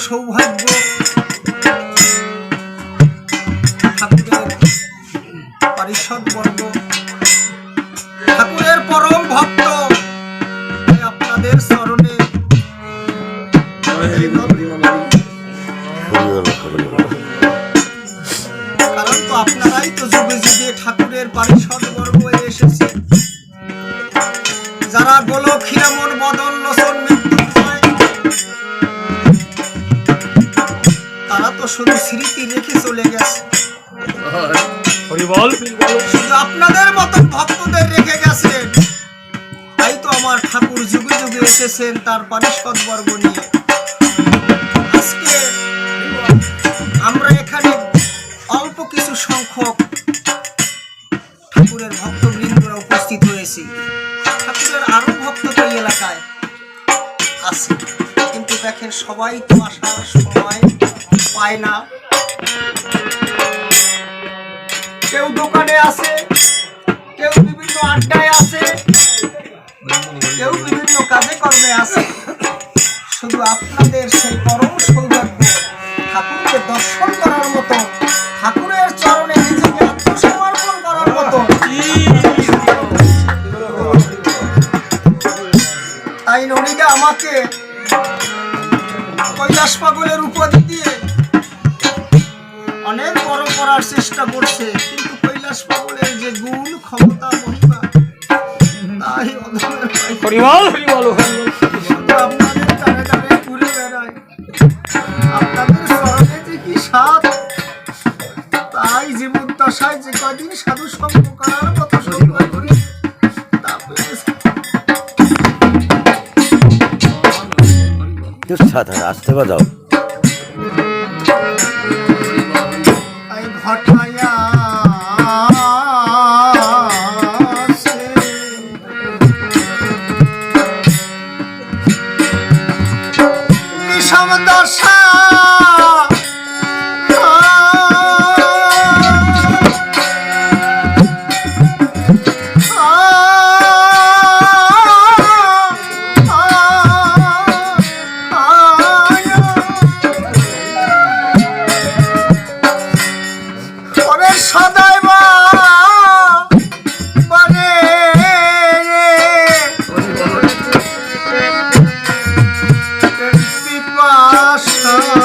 সৌভাগ্য। পারিষদ বর্গ ঠাকুরের পরম ভক্ত আপনাদের স্মরণে কারণ তো আপনারাই তো যুগে যুগে ঠাকুরের পারিষদ শুধু স্মৃতি রেখে চলে গেছে। হরিবল শুধু আপনাদের মতন ভক্তদের রেখে গেছেন তাই তো আমার ঠাকুর যুগে যুগে এসেছেন তার পারিষদ বর্গ নিয়ে। আজকে আমরা এখানে অল্প কিছু সংখ্যক ঠাকুরের ভক্তবৃন্দরা উপস্থিত হয়েছি। ঠাকুরের আরও ভক্ত তো এলাকায় আছে। কিন্তু দেখেন সবাই তো আসার সময় পায় না। কেউ দোকানে আছে কেউ বিভিন্ন আড্ডায় আসে, কেউ বিভিন্ন কাজে কর্মে আছে শুধু আপনাদের সেই পরম সৌভাগ্য, ঠাকুরকে দর্শন করার মতো, ঠাকুরের চরণে নিজেকে আত্মসমর্পণ করার মতো। তাই ননীটা আমাকে কৈলাস পাগলের উপাধি দিয়ে করার চেষ্টা করছে কিন্তু কৈলাস পাগলের যে গুণ ক্ষমতা মহিমা তাই হরিবল। হরিবল আপনাদের টানে টানে ঘুরে বেড়ায় আপনাদের স্মরণে যে কি স্বাদ তাই জীবন দশায় যে কদিন সাধু সঙ্গ করার মতো সৌভাগ্য করি আসতে বাজাও সদাই বা না